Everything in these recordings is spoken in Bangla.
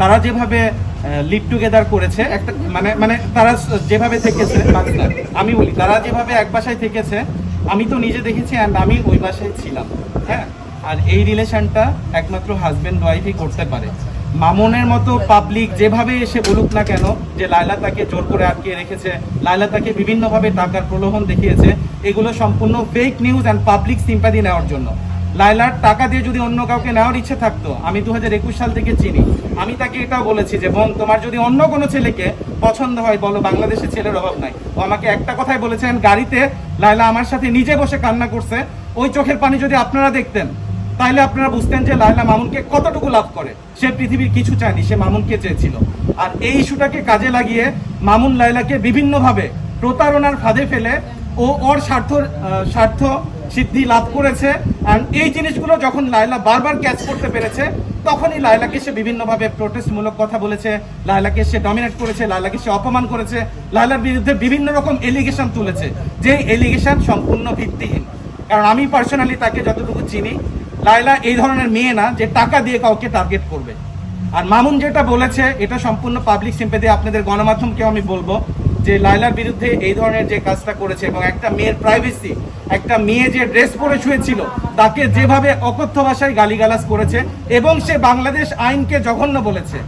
তারা যেভাবে লিভ টুগেদার করেছে, একটা মানে মানে তারা যেভাবে থেকেছে আমি বলি, তারা যেভাবে এক বাসায় থেকেছে, আমি তো নিজে দেখেছি অ্যান্ড আমি ওই বাসায় ছিলাম হ্যাঁ? আর এই রিলেশনটা একমাত্র হাজব্যান্ড ওয়াইফই করতে পারে। মামনের মতো পাবলিক যেভাবে এসে বলুক না কেন, যে লায়লা তাকে জোর করে আটকে রেখেছে, লায়লা তাকে বিভিন্নভাবে টাকার প্রলোভন দেখিয়েছে, এগুলো সম্পূর্ণ fake news and public sympathy নেওয়ার জন্য। লাইলার টাকা দিয়ে যদি অন্য কাউকে নেওয়ার ইচ্ছে থাকতো, আমি দুহাজার একুশ সাল থেকে চিনি। আমি তাকে এটাও বলেছি যে, বোন, তোমার যদি অন্য কোনো ছেলেকে পছন্দ হয়, বলো, বাংলাদেশে ছেলের অভাব নাই। ও আমাকে একটা কথাই বলেছেন, গাড়িতে লাইলা আমার সাথে নিজে বসে কান্না করছে। ওই চোখের পানি যদি আপনারা দেখতেন, তাহলে আপনারা বুঝতেন যে লাইলা মামুনকে কতটুকু লাভ করে। সে পৃথিবীর কিছু চায়নি, সে মামুনকে চেয়েছিল। আর এই ইস্যুটাকে কাজে লাগিয়ে মামুন লাইলাকে বিভিন্নভাবে প্রতারণার ফাঁদে ফেলে ও ওর স্বার্থ স্বার্থ সিদ্ধি লাভ করেছে। এই জিনিসগুলো যখন লায়লা বারবার ক্যাচ করতে পেরেছে, তখনই লায়লাকে সে বিভিন্নভাবে প্রোটেস্টমূলক কথা বলেছে। লায়লাকে সে ডমিনেট করেছে, লায়লাকে সে অপমান করেছে। লায়লার বিরুদ্ধে বিভিন্ন রকম এলিগেশন তুলেছে, যে এলিগেশন সম্পূর্ণ ভিত্তিহীন। কারণ আমি পার্সোনালি তাকে যতটুকু চিনি, লায়লা এই ধরনের মেয়ে না যে টাকা দিয়ে কাউকে টার্গেট করবে। আর মামুন যেটা বলেছে, এটা সম্পূর্ণ পাবলিক সিম্পেদি আপনাদের গণমাধ্যমকেও আমি বলব। যে লাইলার বিরুদ্ধে এই ধরনের যে কাজটা করেছে এবং একটা মেয়ের প্রাইভেসি একটা মেয়ে যে ড্রেস পরে শুয়েছিল, তাকে যেভাবে অকথ্য ভাষায় গালিগালাজ করেছে এবং সে বাংলাদেশ আইনকে জঘন্য বলেছে।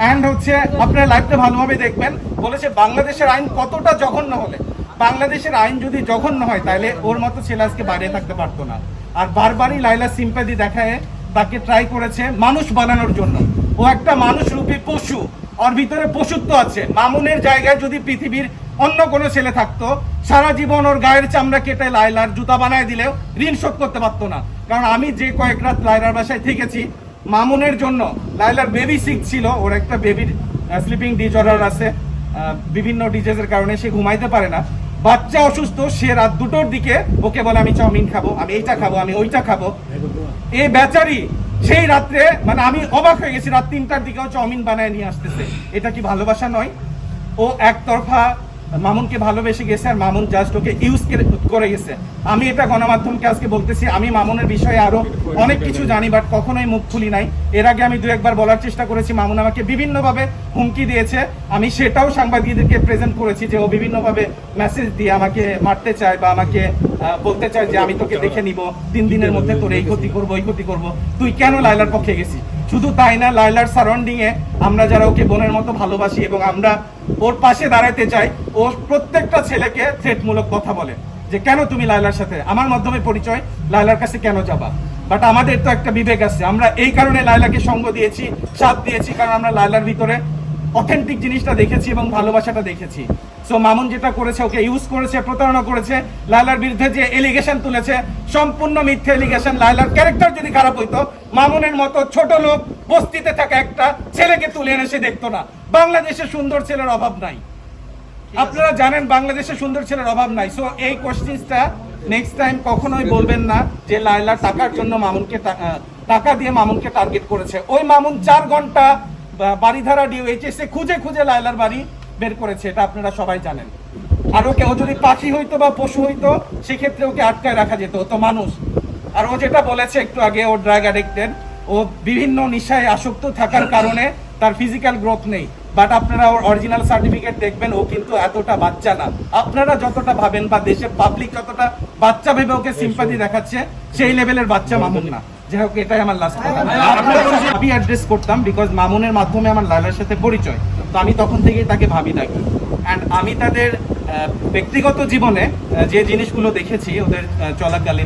অ্যান্ড হচ্ছে আপনারা লাইফটা ভালোভাবে দেখবেন, বলেছে বাংলাদেশের আইন কতটা জঘন্য হলে। বাংলাদেশের আইন যদি জঘন্য হয়, তাহলে ওর মতো ছেলে আজকে বাইরে থাকতে পারতো না। আর বারবারই লাইলা সিম্পাদি দেখায়, তাকে ট্রাই করেছে মানুষ বানানোর জন্য। ও একটা মানুষ রূপী পশু ওর ভিতরে পশুত্ব আছে। মামুনের জায়গায় যদি পৃথিবীর অন্য কোনো ছেলে থাকতো সারা জীবন ওর গায়ের চামড়া কেটে লাইলার জুতা বানায় দিলেও ঋণ শোধ করতে পারতো না। কারণ আমি যে কয়েক রাত লাইলার বাসায় থেকেছি মামুনের জন্য লাইলার বেবি সিক ছিল ওর একটা বেবির স্লিপিং ডিজঅর্ডার আছে। বিভিন্ন ডিজেজের কারণে সে ঘুমাইতে পারে না। বাচ্চা অসুস্থ সে রাত দুটোর দিকে ওকে বলে আমি চাউমিন খাব আমি এইটা খাব আমি ওইটা খাব। এই বেচারি সেই রাত্রে মানে আমি অবাক হয়ে গেছি, রাত তিনটার দিকেও চাউমিন বানায় নিয়ে আসতেছে। এটা কি ভালোবাসা নয়? ও একতরফা মামুনকে ভালোবেসে গেছে আর মামুন জাস্ট ওকে ইউজ করে গেছে আমি এটা গণমাধ্যমকে আজকে বলতেছি, আমি মামুনের বিষয়ে আরও অনেক কিছু জানি বাট কখনোই মুখ খুলি নাই। এর আগে আমি দু একবার বলার চেষ্টা করেছি, মামুন আমাকে বিভিন্নভাবে হুমকি দিয়েছে। আমি সেটাও সাংবাদিকদেরকে প্রেজেন্ট করেছি যে ও বিভিন্নভাবে মেসেজ দিয়ে আমাকে মারতে চায় বা আমাকে বলতে চায় যে আমি তোকে দেখে নিব তিন দিনের মধ্যে তোর এই ক্ষতি করব এই ক্ষতি করব। তুই কেন লাইলার পক্ষে গেছিস? শুধু তাই না লাইলার সারাউন্ডিং এ আমরা যারা ওকে বোনের মতো ভালোবাসি এবং আমরা ওর পাশে দাঁড়াতে চাই, ও প্রত্যেকটা ছেলেকে থ্রেটমূলক কথা বলে যে, কেন তুমি লাইলার সাথে? আমার মাধ্যমে পরিচয় লাইলার কাছে কেন যাবা? বাট আমাদের তো একটা বিবেক আছে। আমরা এই কারণে লাইলাকে সঙ্গ দিয়েছি, সাথ দিয়েছি, কারণ আমরা লাইলার ভিতরে অথেন্টিক জিনিসটা দেখেছি এবং ভালোবাসাটা দেখেছি। সো মামুন যেটা করেছে ওকে ইউজ করেছে প্রতারণা করেছে লাইলার বিরুদ্ধে যে এলিগেশন তুলেছে সম্পূর্ণ মিথ্যে এলিগেশন লাইলার ক্যারেক্টার যদি খারাপ হইতো মামুনের মতো ছোট লোক বস্তিতে থাকা একটা ছেলেকে তুলে এনে সে দেখতো না। বাংলাদেশে সুন্দর ছেলের অভাব নাই। আপনারা জানেন বাংলাদেশে সুন্দর ছেলের অভাব নাই। সো এই কোশ্চেন্সটা নেক্সট টাইম কখনোই বলবেন না যে লাইলা টাকার জন্য মামুনকে টাকা দিয়ে মামুনকে টার্গেট করেছে। ওই মামুন চার ঘণ্টা বাড়িধারা ডিওএইচএস খুঁজে খুঁজে লাইলার বাড়ি বের করেছে, এটা আপনারা সবাই জানেন। আর ও যদি পাখি হইতো বা পশু হইতো, সেক্ষেত্রে ওকে আটকায় রাখা যেত তো মানুষ। আর ও যেটা বলেছে একটু আগে, ও ড্রাগ অ্যাডিক্টেড ও বিভিন্ন নেশায় আসক্ত থাকার কারণে তার ফিজিক্যাল গ্রোথ নেই। বাট আপনারা ওর অরিজিনাল সার্টিফিকেট দেখবেন, ও কিন্তু এতটা বাচ্চা না। আপনারা যতটা ভাবেন বা দেশের পাবলিক যতটা বাচ্চা ভেবে ওকে সিম্পাতি দেখাচ্ছে, সেই লেভেলের বাচ্চা মামুন না। যাই হোক, এটাই আমার লাস্ট কথা। আমি অ্যাড্রেস করতাম বিকজ মামুনের মাধ্যমে আমার লালার সাথে পরিচয়। তো আমি তখন থেকেই তাকে ভাবি থাকি। অ্যান্ড আমি তাদের ব্যক্তিগত জীবনে যে জিনিসগুলো দেখেছি, ওদের চলাকালীন